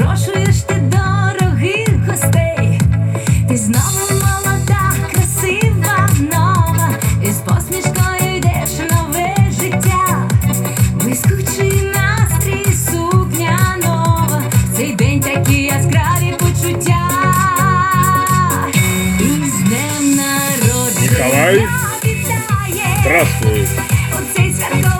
запрошуєш ти дорогих гостей, ти знову молода, красива нова, і з посмішкою йдеш нове життя, блискучий настрій, сукня нова, цей день такі яскраві почуття, і з днем народження. Вітає у цей святковий